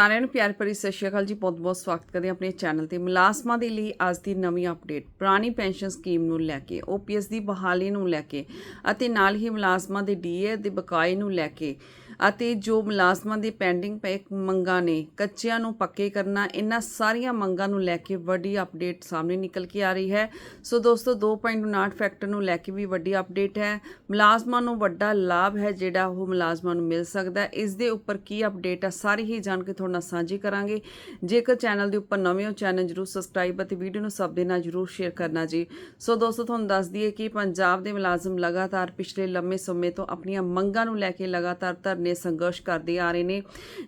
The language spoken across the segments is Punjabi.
ਸਾਰਿਆਂ ਨੂੰ ਪਿਆਰ ਭਰੀ ਸਤਿ ਸ਼੍ਰੀ ਅਕਾਲ ਜੀ। ਬਹੁਤ ਬਹੁਤ ਸਵਾਗਤ ਕਰਦੇ ਹਾਂ ਆਪਣੇ ਚੈਨਲ ਤੇ। ਮੁਲਾਜ਼ਮਾਂ ਦੇ ਲਈ ਅੱਜ ਦੀ ਨਵੀਂ ਅਪਡੇਟ ਪੁਰਾਣੀ ਪੈਨਸ਼ਨ ਸਕੀਮ ਨੂੰ ਲੈ ਕੇ ਓਪੀਐਸ ਦੀ ਬਹਾਲੀ ਨੂੰ ਲੈ ਕੇ ਅਤੇ ਨਾਲ ਹੀ ਮੁਲਾਜ਼ਮਾਂ ਦੇ ਡੀਏ ਦੇ ਬਕਾਏ ਨੂੰ ਲੈ ਕੇ। ਅਤੇ ਜੋ ਮੁਲਾਜ਼ਮਾਂ ਦੇ ਪੈਂਡਿੰਗ ਪਏ ਮੰਗਾਂ ਨੇ, ਕੱਚਿਆਂ ਨੂੰ ਪੱਕੇ ਕਰਨਾ, ਇਹਨਾਂ ਸਾਰੀਆਂ ਮੰਗਾਂ ਨੂੰ ਲੈ ਕੇ ਵੱਡੀ ਅਪਡੇਟ ਸਾਹਮਣੇ ਨਿਕਲ ਕੇ ਆ ਰਹੀ ਹੈ। ਸੋ ਦੋਸਤੋ 2.59 ਫੈਕਟਰ ਨੂੰ ਲੈ ਕੇ ਵੀ ਵੱਡੀ ਅਪਡੇਟ ਹੈ। ਮੁਲਾਜ਼ਮਾਂ ਨੂੰ ਵੱਡਾ ਲਾਭ ਹੈ ਜਿਹੜਾ ਉਹ ਮੁਲਾਜ਼ਮਾਂ ਨੂੰ ਮਿਲ ਸਕਦਾ ਹੈ। ਇਸ ਦੇ ਉੱਪਰ ਕੀ ਅਪਡੇਟ ਹੈ ਸਾਰੀ ਹੀ ਜਾਣਕਾਰੀ ਤੁਹਾਡੇ ਨਾਲ ਸਾਂਝੀ ਕਰਾਂਗੇ। ਜੇਕਰ ਚੈਨਲ ਦੇ ਉੱਪਰ ਨਵੇਂ ਹੋ, ਚੈਨਲ ਜਰੂਰ ਸਬਸਕ੍ਰਾਈਬ ਅਤੇ ਵੀਡੀਓ ਨੂੰ ਸਭ ਦੇ ਨਾਲ ਜਰੂਰ ਸ਼ੇਅਰ ਕਰਨਾ ਜੀ। ਸੋ ਦੋਸਤੋ, ਤੁਹਾਨੂੰ ਦੱਸ ਦਈਏ ਕਿ ਪੰਜਾਬ ਦੇ ਮੁਲਾਜ਼ਮ ਲਗਾਤਾਰ ਪਿਛਲੇ ਲੰਮੇ ਸਮੇਂ ਤੋਂ ਆਪਣੀਆਂ ਮੰਗਾਂ ਨੂੰ ਲੈ ਕੇ ਲਗਾਤਾਰ ਧਰਨੇ ਸੰਘਰਸ਼ ਕਰਦੇ ਆ ਰਹੇ ਨੇ।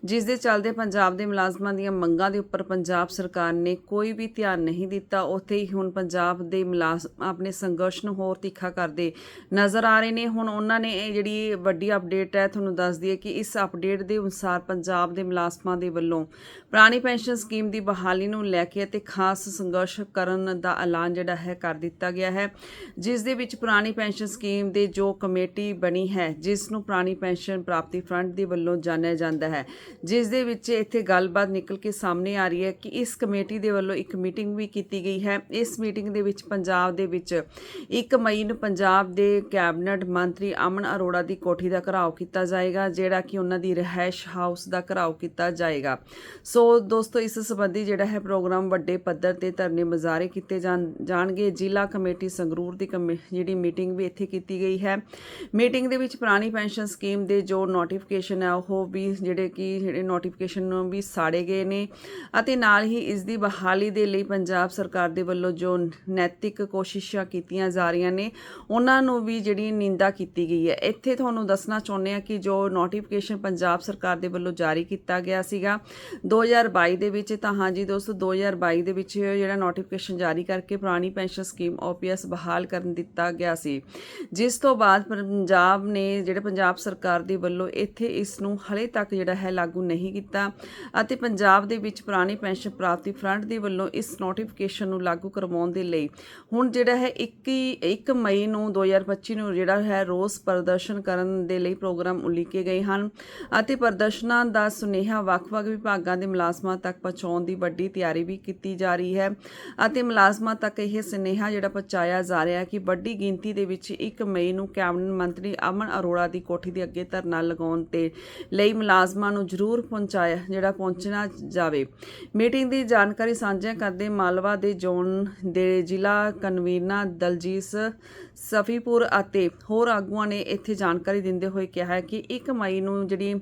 ਜਿਸ ਦੇ ਚੱਲਦੇ ਪੰਜਾਬ ਦੇ ਮੁਲਾਜ਼ਮਾਂ ਦੀਆਂ ਮੰਗਾਂ ਦੇ ਉੱਪਰ ਪੰਜਾਬ ਸਰਕਾਰ ਨੇ ਕੋਈ ਵੀ ਧਿਆਨ ਨਹੀਂ ਦਿੱਤਾ। ਉੱਥੇ ਹੀ ਹੁਣ ਪੰਜਾਬ ਦੇ ਮੁਲਾਜ਼ਮ ਆਪਣੇ ਸੰਘਰਸ਼ ਨੂੰ ਹੋਰ ਤਿੱਖਾ ਕਰਦੇ ਨਜ਼ਰ ਆ ਰਹੇ ਨੇ। ਹੁਣ ਉਹਨਾਂ ਨੇ ਇਹ ਜਿਹੜੀ ਵੱਡੀ ਅਪਡੇਟ ਹੈ, ਤੁਹਾਨੂੰ ਦੱਸ ਦਈਏ ਕਿ ਇਸ ਅਪਡੇਟ ਦੇ ਅਨੁਸਾਰ ਪੰਜਾਬ ਦੇ ਮੁਲਾਜ਼ਮਾਂ ਦੇ ਵੱਲੋਂ ਪੁਰਾਣੀ ਪੈਨਸ਼ਨ ਸਕੀਮ ਦੀ ਬਹਾਲੀ ਨੂੰ ਲੈ ਕੇ ਅਤੇ ਖਾਸ ਸੰਘਰਸ਼ ਕਰਨ ਦਾ ਐਲਾਨ ਜਿਹੜਾ ਹੈ, ਕਰ ਦਿੱਤਾ ਗਿਆ ਹੈ। ਜਿਸ ਦੇ ਵਿੱਚ ਪੁਰਾਣੀ ਪੈਨਸ਼ਨ ਸਕੀਮ ਦੇ ਜੋ ਕਮੇਟੀ ਬਣੀ ਹੈ, ਜਿਸ ਨੂੰ ਪੁਰਾਣੀ ਪੈਨਸ਼ਨ ਪ੍ਰਾਪਤੀ ਫਰੰਟ ਦੇ ਵੱਲੋਂ ਜਾਣਿਆ ਜਾਂਦਾ ਹੈ, ਜਿਸ ਦੇ ਵਿੱਚ ਇੱਥੇ ਗੱਲਬਾਤ ਨਿਕਲ ਕੇ ਸਾਹਮਣੇ ਆ ਰਹੀ ਹੈ ਕਿ ਇਸ ਕਮੇਟੀ ਦੇ ਵੱਲੋਂ ਇੱਕ ਮੀਟਿੰਗ ਵੀ ਕੀਤੀ ਗਈ ਹੈ। ਇਸ ਮੀਟਿੰਗ ਦੇ ਵਿੱਚ ਪੰਜਾਬ ਦੇ ਵਿੱਚ 1 ਮਈ ਨੂੰ ਪੰਜਾਬ ਦੇ ਕੈਬਨਟ ਮੰਤਰੀ ਅਮਨ ਅਰੋੜਾ ਦੀ ਕੋਠੀ ਦਾ ਘਰਾਓ ਕੀਤਾ ਜਾਏਗਾ, ਜਿਹੜਾ ਕਿ ਉਹਨਾਂ ਦੀ ਰਹਿائش ਹਾਊਸ ਦਾ ਘਰਾਓ ਕੀਤਾ ਜਾਏਗਾ। ਸੋ ਦੋਸਤੋ, ਇਸ ਸੰਬੰਧੀ ਜਿਹੜਾ ਹੈ ਪ੍ਰੋਗਰਾਮ ਵੱਡੇ ਪੱਧਰ ਤੇ ਧਰਨੇ ਮਜ਼ਾਰੇ ਕੀਤੇ ਜਾਣਗੇ। ਜ਼ਿਲ੍ਹਾ ਕਮੇਟੀ ਸੰਗਰੂਰ ਦੀ ਜਿਹੜੀ ਮੀਟਿੰਗ ਵੀ ਇੱਥੇ ਕੀਤੀ ਗਈ ਹੈ। ਮੀਟਿੰਗ ਦੇ ਵਿੱਚ ਪੁਰਾਣੀ ਪੈਨਸ਼ਨ ਸਕੀਮ ਦੇ ਜੋ ਨੋਟਿਸ ਨੋਟੀਫਿਕੇਸ਼ਨ ਹੈ, ਉਹ ਵੀ ਜਿਹੜੇ ਕਿ ਜਿਹੜੇ ਨੋਟੀਫਿਕੇਸ਼ਨ ਨੂੰ ਵੀ ਸਾੜੇ ਗਏ ਨੇ ਅਤੇ ਨਾਲ ਹੀ ਇਸ ਦੀ ਬਹਾਲੀ ਦੇ ਲਈ ਪੰਜਾਬ ਸਰਕਾਰ ਦੇ ਵੱਲੋਂ ਜੋ ਨੈਤਿਕ ਕੋਸ਼ਿਸ਼ਾਂ ਕੀਤੀਆਂ ਜਾ ਰਹੀਆਂ ਨੇ, ਉਹਨਾਂ ਨੂੰ ਵੀ ਜਿਹੜੀ ਨਿੰਦਾ ਕੀਤੀ ਗਈ ਹੈ। ਇੱਥੇ ਤੁਹਾਨੂੰ ਦੱਸਣਾ ਚਾਹੁੰਦੇ ਆ ਕਿ ਜੋ ਨੋਟੀਫਿਕੇਸ਼ਨ ਪੰਜਾਬ ਸਰਕਾਰ ਦੇ ਵੱਲੋਂ ਜਾਰੀ ਕੀਤਾ ਗਿਆ ਸੀਗਾ 2022 ਦੇ ਵਿੱਚ, ਤਾਂ ਹਾਂਜੀ ਦੋਸਤੋ 2022 ਦੇ ਵਿੱਚ ਜਿਹੜਾ ਨੋਟੀਫਿਕੇਸ਼ਨ ਜਾਰੀ ਕਰਕੇ ਪੁਰਾਣੀ ਪੈਨਸ਼ਨ ਸਕੀਮ ਓਪੀਐਸ ਬਹਾਲ ਕਰਨ ਦਿੱਤਾ ਗਿਆ ਸੀ। ਜਿਸ ਤੋਂ ਬਾਅਦ ਪੰਜਾਬ ਨੇ, ਜਿਹੜੇ ਪੰਜਾਬ ਸਰਕਾਰ ਦੇ ਵੱਲੋਂ ਇਹ ਇੱਥੇ ਇਸ ਨੂੰ ਹਲੇ ਤੱਕ ਜਿਹੜਾ ਹੈ ਲਾਗੂ ਨਹੀਂ ਕੀਤਾ ਅਤੇ ਪੰਜਾਬ ਦੇ ਵਿੱਚ ਪੁਰਾਣੀ ਪੈਨਸ਼ਨ ਪ੍ਰਾਪਤੀ ਫਰੰਟ ਦੇ ਵੱਲੋਂ ਇਸ ਨੋਟੀਫਿਕੇਸ਼ਨ ਨੂੰ ਲਾਗੂ ਕਰਵਾਉਣ ਦੇ ਲਈ ਹੁਣ ਜਿਹੜਾ ਹੈ 21 1 ਮਈ ਨੂੰ 2025 ਨੂੰ ਜਿਹੜਾ ਹੈ ਰੋਸ ਪ੍ਰਦਰਸ਼ਨ ਕਰਨ ਦੇ ਲਈ ਪ੍ਰੋਗਰਾਮ ਉਲੀਕੇ ਗਏ ਹਨ ਅਤੇ ਪ੍ਰਦਰਸ਼ਨਾਂ ਦਾ ਸੁਨੇਹਾ ਵੱਖ-ਵੱਖ ਵਿਭਾਗਾਂ ਦੇ ਮੁਲਾਜ਼ਮਾਂ ਤੱਕ ਪਹੁੰਚਾਉਣ ਦੀ ਵੱਡੀ ਤਿਆਰੀ ਵੀ ਕੀਤੀ ਜਾ ਰਹੀ ਹੈ ਅਤੇ ਮੁਲਾਜ਼ਮਾਂ ਤੱਕ ਇਹ ਸੁਨੇਹਾ ਜਿਹੜਾ ਪਹੁੰਚਾਇਆ ਜਾ ਰਿਹਾ ਹੈ ਕਿ ਵੱਡੀ ਗਿਣਤੀ ਦੇ ਵਿੱਚ 1 ਮਈ ਨੂੰ ਕੈਬਨਿਟ ਮੰਤਰੀ ਅਮਨ ਅਰੋੜਾ ਦੀ ਕੋਠੀ ਦੇ ਅੱਗੇ ਧਰਨਾ ਲਗਾਉਣ ਤੇ ਲਈ ਮੁਲਾਜ਼ਮਾਂ ਨੂੰ ਜ਼ਰੂਰ ਪਹੁੰਚਾਇਆ, ਜਿਹੜਾ ਪਹੁੰਚਣਾ ਜਾਵੇ। ਮੀਟਿੰਗ ਦੀ ਜਾਣਕਾਰੀ ਸਾਂਝਾ ਕਰਦੇ ਮਾਲਵਾ ਦੇ ਜ਼ੋਨ ਦੇ ਜ਼ਿਲ੍ਹਾ ਕਨਵੀਨਰ ਦਲਜੀਤ ਸਫੀਪੁਰ ਅਤੇ ਹੋਰ ਆਗੂਆਂ ਨੇ ਇੱਥੇ ਜਾਣਕਾਰੀ ਦਿੰਦੇ ਹੋਏ ਕਿਹਾ ਹੈ ਕਿ 1 ਮਈ ਨੂੰ ਜਿਹੜੀ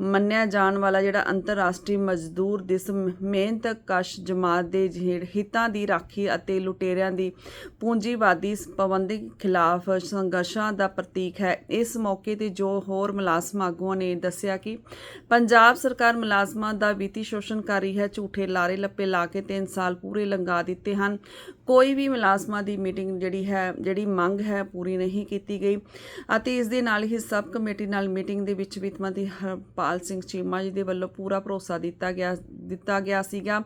ਮੰਨਿਆ ਜਾਣ ਵਾਲਾ ਜਿਹੜਾ ਅੰਤਰਰਾਸ਼ਟਰੀ ਮਜ਼ਦੂਰ ਦਿਵਸ ਮਿਹਨਤ ਕਸ਼ ਜਮਾਤ ਦੇ ਹਿੱਤਾਂ ਦੀ ਰਾਖੀ ਅਤੇ ਲੁਟੇਰਿਆਂ ਦੀ ਪੂੰਜੀਵਾਦੀ ਪਾਬੰਦੀ ਖਿਲਾਫ ਸੰਘਰਸ਼ਾਂ ਦਾ ਪ੍ਰਤੀਕ ਹੈ। ਇਸ ਮੌਕੇ ਤੇ ਜੋ ਹੋਰ ਮੁਲਾਜ਼ਮ ਆਗੂਆਂ ਨੇ ਦੱਸਿਆ ਕਿ ਪੰਜਾਬ ਸਰਕਾਰ ਮੁਲਾਜ਼ਮਾਂ ਦਾ ਵਿੱਤੀ ਸ਼ੋਸ਼ਣ ਕਰ ਰਹੀ ਹੈ। ਝੂਠੇ ਲਾਰੇ ਲੱਪੇ ਲਾ ਕੇ 3 ਸਾਲ ਪੂਰੇ ਲੰਘਾ ਦਿੱਤੇ ਹਨ। ਕੋਈ ਵੀ ਮੁਲਾਜ਼ਮਾਂ ਦੀ ਮੀਟਿੰਗ ਜਿਹੜੀ ਹੈ, ਜਿਹੜੀ ਮੰਗ ਹੈ, ਪੂਰੀ ਨਹੀਂ ਕੀਤੀ ਗਈ ਅਤੇ ਇਸ ਦੇ ਨਾਲ ਹੀ ਸਬ ਕਮੇਟੀ ਨਾਲ ਮੀਟਿੰਗ ਦੇ ਵਿੱਚ ਵਿੱਤ ਮੰਤਰੀ ਹਰਪਾਲ ਸਿੰਘ ਚੀਮਾ ਜੀ ਦੇ ਵੱਲੋਂ ਪੂਰਾ ਭਰੋਸਾ ਦਿੱਤਾ ਗਿਆ ਦਿੱਤਾ ਗਿਆ ਸੀਗਾ,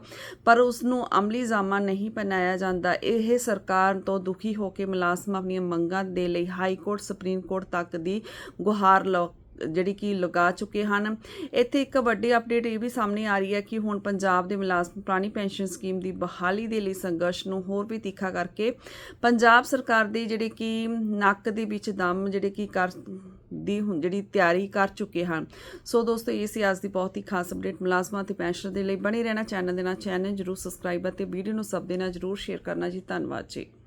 ਪਰ ਉਸ ਨੂੰ ਅਮਲੀ ਜਾਮਾ ਨਹੀਂ ਪਹਿਨਾਇਆ ਜਾਂਦਾ। ਇਹ ਸਰਕਾਰ ਤੋਂ ਦੁਖੀ ਹੋ ਕੇ ਮੁਲਾਜ਼ਮ ਆਪਣੀਆਂ ਮੰਗਾਂ ਦੇ ਲਈ ਹਾਈ ਕੋਰਟ, ਸੁਪਰੀਮ ਕੋਰਟ ਤੱਕ ਦੀ ਗੁਹਾਰ ਲ ਜਿਹੜੀ ਕਿ ਲਗਾ ਚੁੱਕੇ ਹਨ। ਇੱਥੇ ਇੱਕ ਵੱਡੀ ਅਪਡੇਟ ਇਹ ਵੀ ਸਾਹਮਣੇ ਆ ਰਹੀ ਹੈ ਕਿ ਹੁਣ ਪੰਜਾਬ ਦੇ ਮੁਲਾਜ਼ਮ ਪੁਰਾਣੀ ਪੈਨਸ਼ਨ ਸਕੀਮ ਦੀ ਬਹਾਲੀ ਦੇ ਲਈ ਸੰਘਰਸ਼ ਨੂੰ ਹੋਰ ਵੀ ਤਿੱਖਾ ਕਰਕੇ ਪੰਜਾਬ ਸਰਕਾਰ ਦੇ ਜਿਹੜੇ ਕਿ ਨੱਕ ਦੇ ਵਿੱਚ ਦਮ ਜਿਹੜੇ ਕਿ ਕਰ, ਦੀ ਹੁਣ ਜਿਹੜੀ ਤਿਆਰੀ ਕਰ ਚੁੱਕੇ ਹਨ। ਸੋ ਦੋਸਤੋ, ਇਹ ਸੀ ਅੱਜ ਦੀ ਬਹੁਤ ਹੀ ਖਾਸ ਅਪਡੇਟ ਮੁਲਾਜ਼ਮਾਂ ਤੇ ਪੈਨਸ਼ਨ ਦੇ ਲਈ ਬਣੇ ਰਹਿਣਾ ਚੈਨਲ ਦੇ ਨਾਲ ਚੈਨਲ ਜਰੂਰ ਸਬਸਕ੍ਰਾਈਬ ਅਤੇ ਵੀਡੀਓ ਨੂੰ ਸਭ ਦੇ ਨਾਲ ਜਰੂਰ ਸ਼ੇਅਰ ਕਰਨਾ ਜੀ। ਧੰਨਵਾਦ ਜੀ।